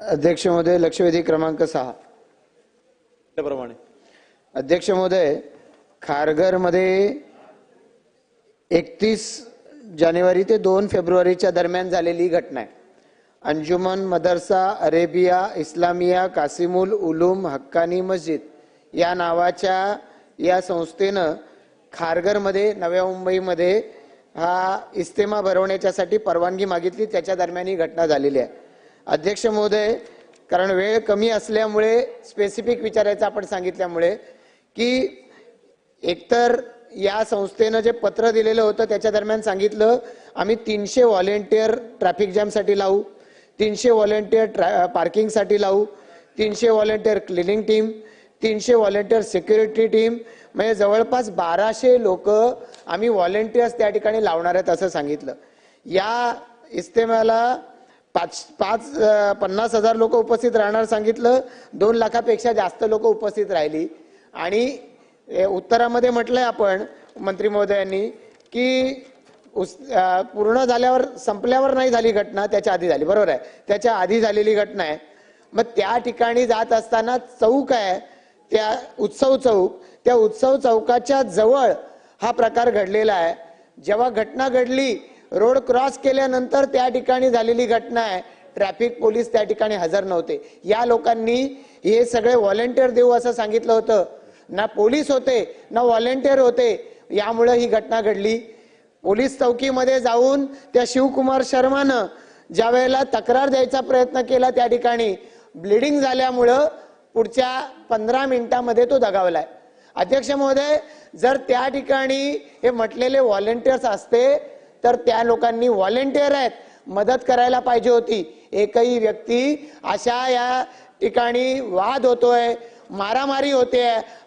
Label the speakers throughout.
Speaker 1: अध्यक्ष महोदय लक्षवेधी क्रमांक सहा.
Speaker 2: त्याप्रमाणे.
Speaker 1: अध्यक्ष महोदय खारघरमध्ये एकतीस जानेवारी ते दोन फेब्रुवारीच्या दरम्यान झालेली घटना आहे. अंजुमन मदरसा अरेबिया इस्लामिया कासिमुल उलूम हक्कानी मस्जिद या नावाच्या या संस्थेनं खारघरमध्ये नव्या मुंबईमध्ये हा इस्तेमा भरवण्याच्यासाठी परवानगी मागितली. त्याच्या दरम्यान ही घटना झालेली आहे. अध्यक्ष महोदय कारण वेळ कमी असल्यामुळे स्पेसिफिक विचारायचं आपण सांगितल्यामुळे की एकतर या संस्थेनं जे पत्र दिलेलं होतं त्याच्या दरम्यान सांगितलं आम्ही तीनशे व्हॉलेंटियर ट्रॅफिक जॅमसाठी लावू तीनशे व्हॉलेंटियर ट्रॅ पार्किंगसाठी लावू तीनशे व्हॉलेंटियर क्लिनिंग टीम तीनशे व्हॉलेंटियर सिक्युरिटी टीम म्हणजे जवळपास बाराशे लोक आम्ही व्हॉलेंटियर्स त्या ठिकाणी लावणार आहेत असं सांगितलं. या इस्तेमाला पाच पाच पन्नास हजार लोक उपस्थित राहणार सांगितलं. दोन लाखापेक्षा जास्त लोक उपस्थित राहिली. आणि उत्तरामध्ये म्हटलंय आपण मंत्री महोदयांनी की उस- पूर्ण झाल्यावर संपल्यावर नाही झाली घटना त्याच्या आधी झाली. बरोबर आहे. त्याच्या आधी झालेली घटना आहे. मग त्या ठिकाणी जात असताना चौक आहे. त्या उत्सव चौक त्या उत्सव चौकाच्या जवळ हा प्रकार घडलेला आहे. जेव्हा घटना घडली रोड क्रॉस केल्यानंतर त्या ठिकाणी झालेली घटना आहे. ट्रॅफिक पोलीस त्या ठिकाणी हजर नव्हते. या लोकांनी हे सगळे व्हॉलेंटियर देऊ असं सांगितलं होतं. ना पोलीस होते ना व्हॉलेंटियर होते. यामुळे ही घटना घडली. पोलीस चौकीमध्ये जाऊन त्या शिवकुमार शर्मानं ज्या वेळेला तक्रार द्यायचा प्रयत्न केला त्या ठिकाणी ब्लिडिंग झाल्यामुळं पुढच्या पंधरा मिनिटामध्ये तो दगावलाय. अध्यक्ष महोदय जर त्या ठिकाणी हे म्हटलेले व्हॉलेंटियर्स असते तर त्या लोकांनी व्हॉलेंटियर आहेत. मदत करायला पाहिजे होती. एकही व्यक्ती अशा या ठिकाणी वाद होतोय मारामारी होते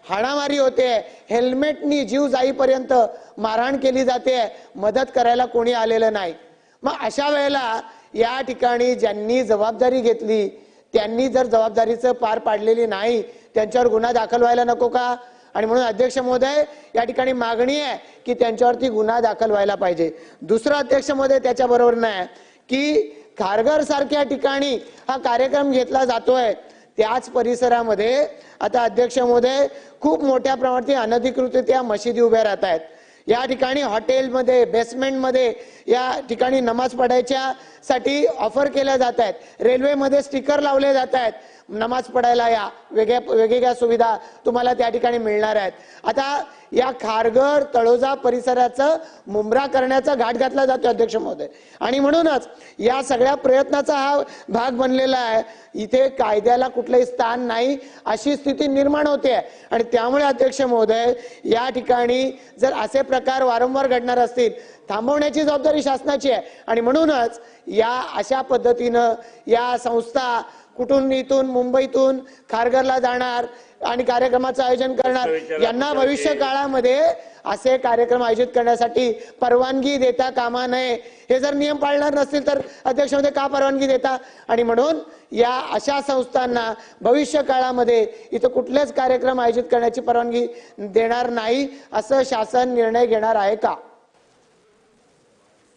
Speaker 1: हाणामारी होते हेल्मेटनी जीव जाईपर्यंत मारहाण केली जाते मदत करायला कोणी आलेलं नाही. मग अशा वेळेला या ठिकाणी ज्यांनी जबाबदारी घेतली त्यांनी जर जबाबदारीचं पार पाडलेली नाही त्यांच्यावर गुन्हा दाखल व्हायला नको का? आणि म्हणून अध्यक्ष महोदय या ठिकाणी मागणी आहे की त्यांच्यावरती गुन्हा दाखल व्हायला पाहिजे. दुसरं अध्यक्ष महोदय त्याच्याबरोबर नाही. की खारघर सारख्या ठिकाणी हा कार्यक्रम घेतला जातोय. त्याच परिसरामध्ये आता अध्यक्ष महोदय खूप मोठ्या प्रमाणात अनधिकृतरित्या मशिदी उभ्या राहत आहेत. या ठिकाणी हॉटेलमध्ये बेसमेंटमध्ये या ठिकाणी नमाज पडायच्या साठी ऑफर केल्या जात आहेत. रेल्वेमध्ये स्टिकर लावले जात आहेत. नमाज पडायला या वेगळ्या वेगवेगळ्या सुविधा तुम्हाला त्या ठिकाणी मिळणार आहेत. आता या खारघर तळोजा परिसराचं मुंब्रा करण्याचा घाट घातला जातो अध्यक्ष महोदय. आणि म्हणूनच या सगळ्या प्रयत्नाचा हा भाग बनलेला आहे. इथे कायद्याला कुठलंही स्थान नाही अशी स्थिती निर्माण होते आणि त्यामुळे अध्यक्ष महोदय या ठिकाणी जर असे प्रकार वारंवार घडणार असतील थांबवण्याची जबाबदारी शासनाची आहे. आणि म्हणूनच या अशा पद्धतीनं या संस्था कुठून इथून मुंबईतून खारघरला जाणार आणि कार्यक्रमाचं आयोजन करणार यांना भविष्य काळामध्ये असे कार्यक्रम आयोजित करण्यासाठी परवानगी देता कामा नये. हे जर नियम पाळणार नसतील तर अध्यक्ष महोदय का परवानगी देता? आणि म्हणून या अशा संस्थांना भविष्य काळामध्ये इथं कुठलेच कार्यक्रम आयोजित करण्याची परवानगी देणार नाही असं शासन निर्णय घेणार आहे का?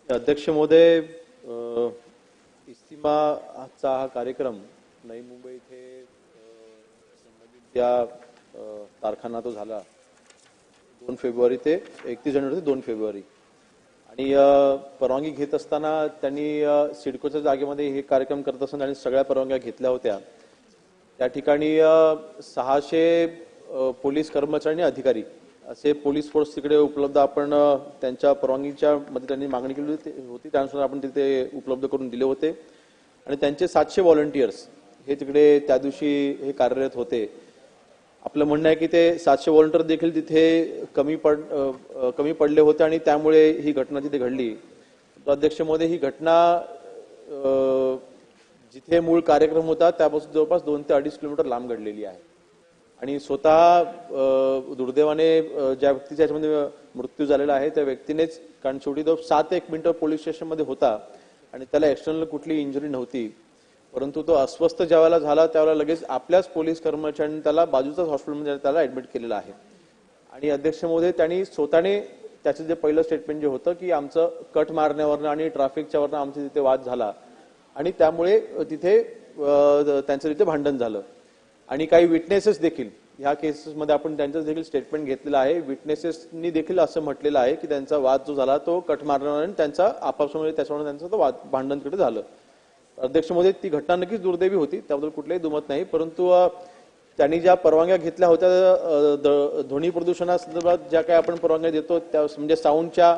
Speaker 2: अध्यक्ष महोदय इस्तिमाचा हा कार्यक्रम नवी मुंबई इथे त्या तारखांना तो झाला. दोन फेब्रुवारी ते एकतीस जानेवारी ते दोन फेब्रुवारी. आणि परवानगी घेत असताना त्यांनी सिडकोच्या जागेमध्ये हे कार्यक्रम करत असताना त्यांनी सगळ्या परवानग्या घेतल्या होत्या. त्या ठिकाणी सहाशे पोलीस कर्मचारी आणि अधिकारी असे पोलीस फोर्स तिकडे उपलब्ध आपण त्यांच्या परवानगीच्या मध्ये त्यांनी मागणी केली होती. होती. त्यानुसार आपण तिथे उपलब्ध करून दिले होते. आणि त्यांचे सातशे व्हॉलंटियर्स हे तिकडे त्या दिवशी हे कार्यरत होते. आपलं म्हणणं आहे की ते सातशे व्हॉलंटियर देखील तिथे कमी पड कमी पडले होते आणि त्यामुळे ही घटना तिथे घडली. अध्यक्ष मोदी ही घटना जिथे मूळ कार्यक्रम होता त्यापासून जवळपास दोन ते अडीच किलोमीटर लांब घडलेली आहे. आणि स्वतः दुर्दैवाने ज्या व्यक्तीचा याच्यामध्ये मृत्यू झालेला आहे त्या व्यक्तीनेच कारण शेवटी तो सात एक मिनिटं पोलीस स्टेशनमध्ये होता आणि त्याला एक्सटर्नल कुठली इंजुरी नव्हती. परंतु तो अस्वस्थ ज्यावेळेला झाला त्यावेळेला लगेच आपल्याच पोलीस कर्मचाऱ्यांनी त्याला बाजूच्याच हॉस्पिटलमध्ये त्याला ऍडमिट केलेलं आहे. आणि अध्यक्ष मोदी त्यांनी स्वतःने त्याचं जे पहिलं स्टेटमेंट जे होतं की आमचं कट मारण्यावरनं आणि ट्रॅफिकच्यावरनं आमचा तिथे वाद झाला. आणि त्यामुळे तिथे त्यांचं तिथे भांडण झालं. आणि काही विटनेसेस देखील ह्या केसेसमध्ये आपण त्यांचं देखील स्टेटमेंट घेतलेलं आहे. विटनेसेसनी देखील असं म्हटलेलं आहे की त्यांचा वाद जो झाला तो कट मारणार त्यांचा आपापसामध्ये त्याच्यामुळे त्यांचं तो वाद भांडण तिकडे झालं. अध्यक्ष महोदय ती घटना नक्कीच दुर्दैवी होती त्याबद्दल कुठलंही दुमत नाही. परंतु त्यांनी ज्या परवानग्या घेतल्या होत्या ध्वनी प्रदूषणासंदर्भात ज्या काही आपण परवानग्या देतो त्या म्हणजे साऊंडच्या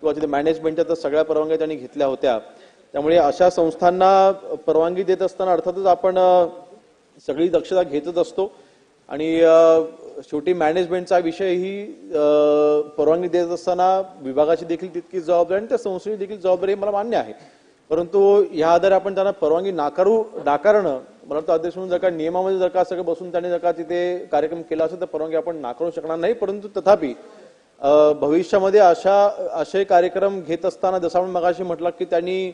Speaker 2: किंवा तिथे मॅनेजमेंटच्या तर सगळ्या परवानग्या त्यांनी घेतल्या होत्या. त्यामुळे अशा संस्थांना परवानगी देत असताना अर्थातच आपण सगळी दक्षता घेतच असतो. आणि शेवटी मॅनेजमेंटचा विषय ही परवानगी देत असताना विभागाची देखील तितकीच जबाबदारी आणि त्या संस्थेची देखील जबाबदारी मला मान्य आहे. परंतु ह्या आधारे आपण त्यांना परवानगी नाकारू नाकारणं मला वाटतं अध्यक्ष म्हणून जर का नियमामध्ये जर का सगळं बसून त्यांनी जर का तिथे कार्यक्रम केला असेल तर परवानगी आपण नाकारू शकणार नाही. परंतु तथापि भविष्यामध्ये अशा असे कार्यक्रम घेत असताना जसं आपण मगाशी म्हटलं की त्यांनी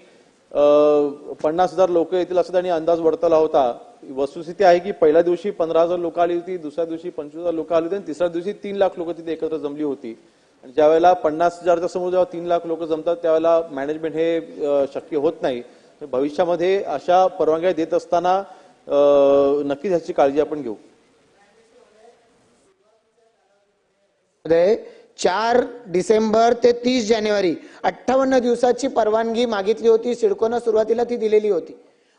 Speaker 2: पन्नास हजार लोक येतील असं त्यांनी अंदाज वर्तवला होता. वस्तुस्थिती आहे की पहिल्या दिवशी पंधरा हजार लोक आली होती दुसऱ्या दिवशी पंचवीस हजार लोक आली होती आणि तिसऱ्या दिवशी तीन लाख लोक तिथे एकत्र जमली होती. आणि ज्यावेळेला पन्नास हजारच्या समोर जेव्हा तीन लाख लोक जमतात त्यावेळेला मॅनेजमेंट हे शक्य होत नाही. भविष्यामध्ये अशा परवानग्या देत असताना नक्कीच ह्याची काळजी आपण घेऊ.
Speaker 1: चार डिसेंबर ते तीस जानेवारी अठ्ठावन्न दिवसाची परवानगी मागितली होती सिडकोनं सुरुवातीला ती दिलेली होती.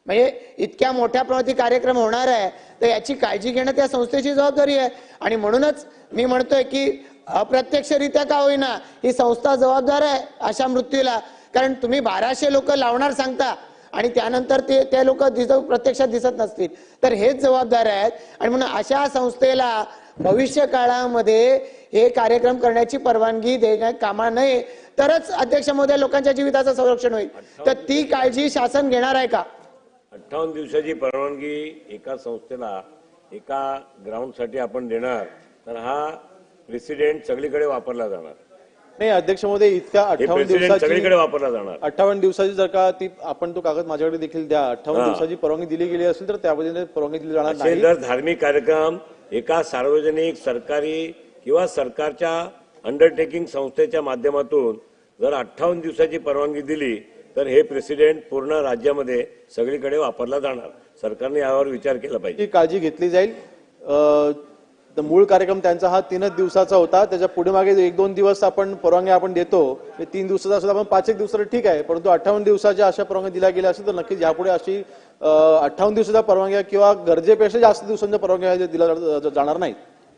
Speaker 1: म्हणजे इतक्या मोठ्या प्रमाणात कार्यक्रम होणार आहे तर याची काळजी घेणं त्या संस्थेची जबाबदारी आहे. आणि म्हणूनच मी म्हणतोय की अप्रत्यक्षरित्या का होईना? ही संस्था जबाबदार आहे अशा मृत्यूला. कारण तुम्ही बाराशे लोक लावणार सांगता आणि त्यानंतर ते ते लोक दिसत प्रत्यक्षात दिसत नसतील. तर हेच जबाबदार आहेत. आणि म्हणून अशा संस्थेला भविष्य काळामध्ये हे कार्यक्रम करण्याची परवानगी देण्यात कामा नये. तरच अध्यक्ष महोदय लोकांच्या जीविताचं संरक्षण होईल. तर ती काळजी शासन घेणार आहे का?
Speaker 3: अठ्ठावन्न दिवसाची परवानगी एका संस्थेला एका ग्राउंडसाठी आपण देणार. तर हा प्रेसिडेंट सगळीकडे वापरला जाणार.
Speaker 2: नाही अध्यक्षमध्ये इतक्या अठ्ठावन्न
Speaker 3: प्रेसिडेंट
Speaker 2: दिवसाची
Speaker 3: सगळीकडे वापरला जाणार.
Speaker 2: अठ्ठावन्न दिवसाची जर का ती आपण तो कागद माझ्याकडे देखील द्या. अठ्ठावन्न
Speaker 3: हा.
Speaker 2: दिवसाची परवानगी दिली गेली असेल तर त्या पद्धतीने परवानगी दिली जाणार
Speaker 3: असे
Speaker 2: नाही.
Speaker 3: जर धार्मिक कार्यक्रम एका सार्वजनिक सरकारी किंवा सरकारच्या अंडरटेकिंग संस्थेच्या माध्यमातून जर अठ्ठावन्न दिवसाची परवानगी दिली तर हे प्रेसिडेंट पूर्ण राज्यामध्ये सगळीकडे वापरला जाणार. सरकारने यावर विचार केला पाहिजे.
Speaker 2: ची काळजी घेतली जाईल. अ, तर मूळ कार्यक्रम त्यांचा हा तीनच दिवसाचा होता. त्याच्या पुढे मागे एक दोन दिवस आपण परवानगी आपण देतो. तीन दिवसाचा असेल आपण पाच एक दिवस ठीक आहे. परंतु अठ्ठावन्न दिवसाच्या अशा परवानगी दिल्या गेल्या असेल तर नक्कीच यापुढे अशी अठ्ठावन्न दिवसाच्या परवानग्या किंवा गरजेपेक्षा जास्त दिवसांच्या परवानग्या दिल्या जा- जाणार नाहीत.